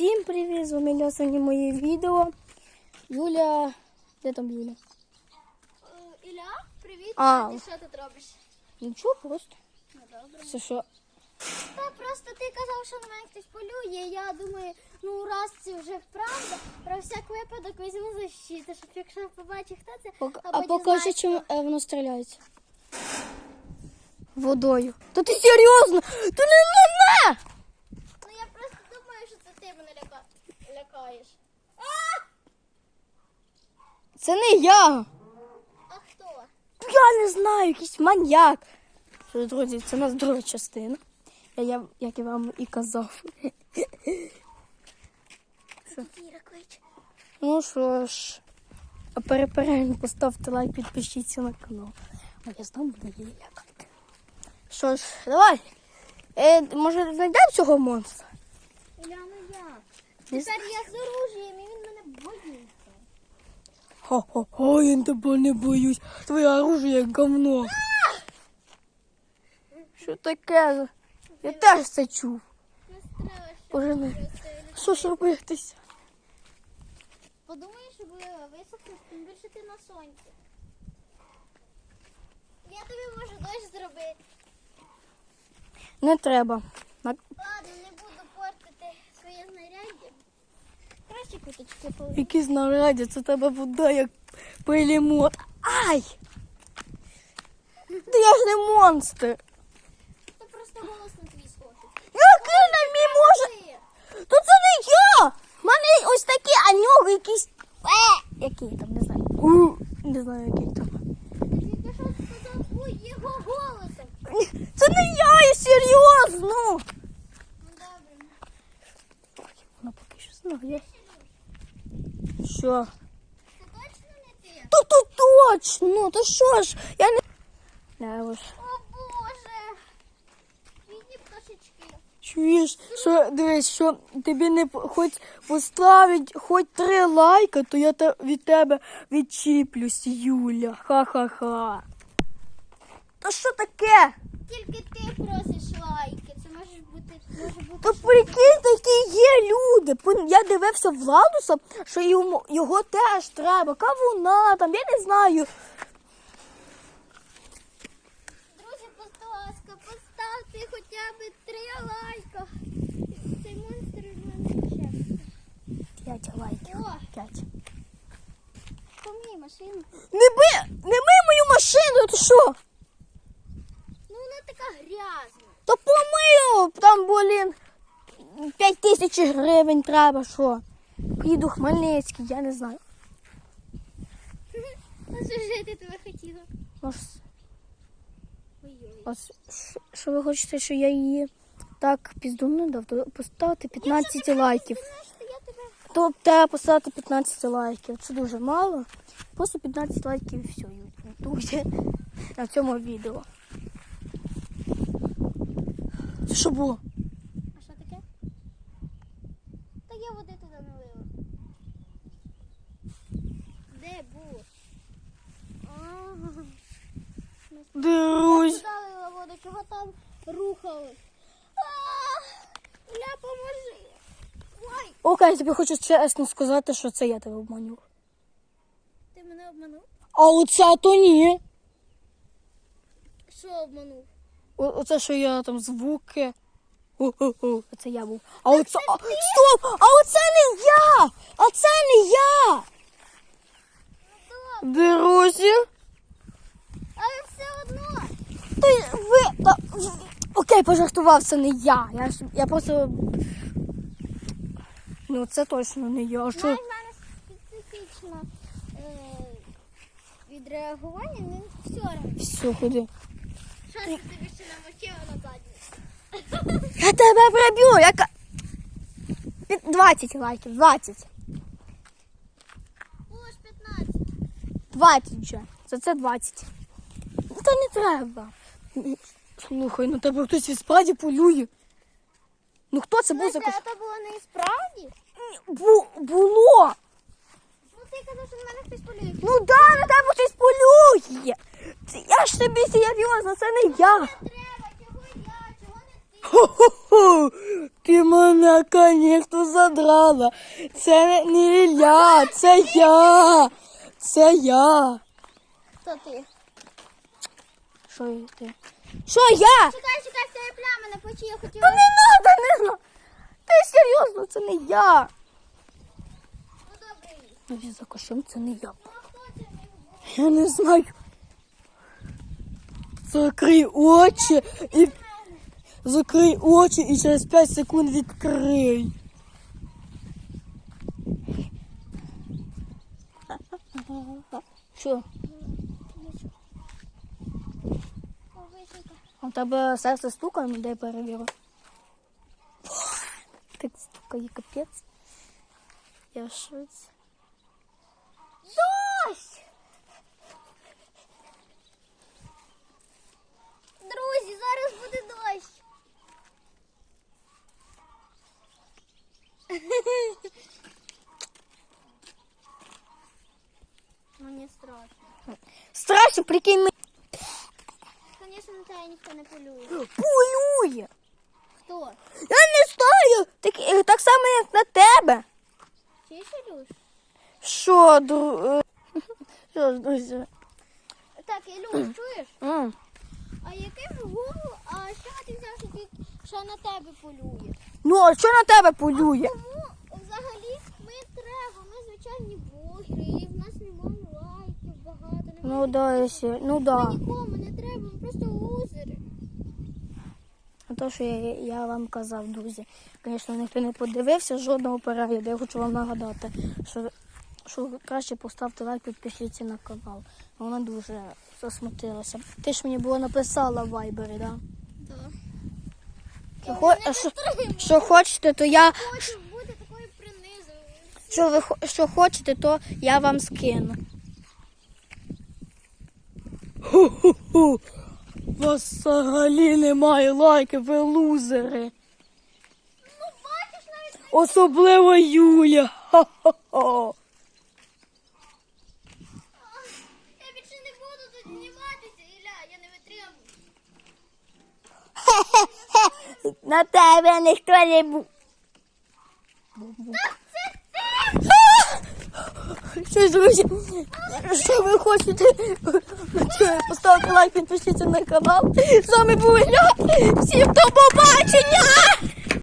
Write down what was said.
Всім привіт! З вами Ляса моє відео. Юля. Де там Юля? Е, Ілля, привіт. А. Ти що тут робиш? Нічого, просто. Ну добре. Це що? Та просто ти казав, що на мене хтось полює. Я думаю, ну раз це вже вправда, про всяк випадок візьму защиту, щоб якщо побачить хто це, Пок- або А покажи, дізнається. чим е, воно стріляється. Водою. Та ти серйозно? Та не мене! Це не я. а хто? Я не знаю, якийсь маньяк. Що, друзі, це у нас друга частина. Я, я, як я вам і казав. Клич. Ну що ж, а перепередньо поставте лайк, підпишіться на канал. А я знов буду її лякати. Що ж, давай. Е, може знайдемо цього монстра? Як? Не Тепер я з оружієм і він мене боїться. Хо-хо-хо, я тебе не боюсь. Твоє оружие говно. Що таке? Я теж це чув. Боже, не. Просто Що ж робитися? Подумай, щоб висохнути, тим більше ти на сонці. Я тобі можу дощ зробити. Не треба. На- Ладно, Які знаряддя, це тебе вода як пилімот. Ай! Та я ж не монстр. То просто голос на твій схожий. Який на мій може? То це не я! У мене ось такі, а нього якийсь. Е! Який там, не знаю. У, не знаю, який там. Ти що сказав ой, його голосом. Це не я, я серйозно. Ну добре. Вона поки що знає. Що? Це точно не ти? То то точно, то що ж? Я не. Не, ось. О Боже! Бідні пташечки. Чуєш, що дивись, що тобі не п- хоч поставить хоч три лайка, то я те, від тебе відчіплюсь, Юля. Ха-ха-ха. Та що таке? Тільки ти просиш лайки. Це може бути, може бути. Та прикинь, такі є люди. Я дивився Владуса, що йому його теж треба. Кавуна там, я не знаю. Друзі, будь ласка, поставте хоча б три лайка. Цей монстр від мене ще. П'ять лайків. П'ять. помій машину. Не би, не мий мою машину, то що? Ну вона така грязна. То помию, там, блін, п'ять тисяч гривень треба, що? Поїду в Хмельницький, я не знаю. А що ж я тебе хотіла? Може, ось, що- ви хочете, що я її так піздумно дав, то поставити 15 лайків. Знаєш, що я тебе То треба поставити 15 лайків. Це дуже мало. Просто 15 лайків і все, друзі, на цьому відео. Це що було? А що таке? Та я води туди налила. Де було? Ага. Друзі. Туди лила воду, чого там рухали? Ля, поможи. Ой, Окей, я тобі хочу чесно сказати, що це я тебе обманюв. ти мене обманув? А оце то ні. Що обманув? Оце, що я там звуки. О-о-о, Оце я був. А оце. а, Стоп! А оце не я! А це не я! Друзі. Але все одно. Й ви. Та... Окей, пожартував, це не я. Я, ж- я просто. Ну, це точно не я. А Що? Знаєш, в мене специфічне е, відреагування, не все. Все, ходи. Ти тобі ще намочила на задню? Я тебе приб'ю! Яка... Під- 20 лайків, 20. Було ж 15. 20 вже. За це 20. Ну, Та не треба. Слухай, ну тебе хтось і справді полює. Ну хто це був за кош... а то було не і справді? Бу... Було! Ну ти казав, що на мене хтось полює. Ну да, на Це- Я ж серйозно, це не я. Треба, я, ти? Хо-хо-хо! Ти мене, конечно, задрала. Це не Ілля, це я. Це я. Хто ти? Що я ти? Що я? Чекай, чекай, в тебе пляма на плечі, я Та хотіла. не надо, не надо. Ти серйозно, це не я. Ну добре. Ну, за кошем це не я. Ну це? Я не знаю. Закрий очі і. Закрий очі і через 5 секунд відкрий. Що? Повисика. У тебе серце стукає, ну, дай перевірю. Так стукає капець. Я в Мені страшно. Страшно, прикинь, Звісно, на тебе ніхто не полює. полює. Хто? Я не знаю. Так, е, так само, як на тебе. Чиїш Ілюш? Що, дру... е, Що ж, друзі? Так, Ілюш, чуєш? А яким гуру, а що ти взяв, що на тебе полює? Ну, а що на тебе полює? Тому взагалі ми треба, ми звичайні блогери, і в нас немає лайків багато, немає. Ну да, якщо, ну Ми нікому не треба, ми просто лузери. А то, що я, я вам казав, друзі. Звісно, ніхто не подивився жодного перегляду. Я хочу вам нагадати, що, що краще поставте лайк, підпишіться на канал. Вона дуже засмутилася. Ти ж мені було написала в вайбері, да? Так. Що, хо- що, що хочете, то я. Хочу бути такою принизою. Що ви хо- що хочете, то я вам скину. Ху-ху-ху. Вас взагалі немає лайків, ви лузери. Ну, бачиш навіть Особливо Юля. Ха-ха-ха. я більше не буду тут зніматися, Ілля, я не витримую. На тебе ніхто не був. Що, друзі, що ви хочете? Поставте лайк, підпишіться на канал. З вами був Ілля. Всім до побачення!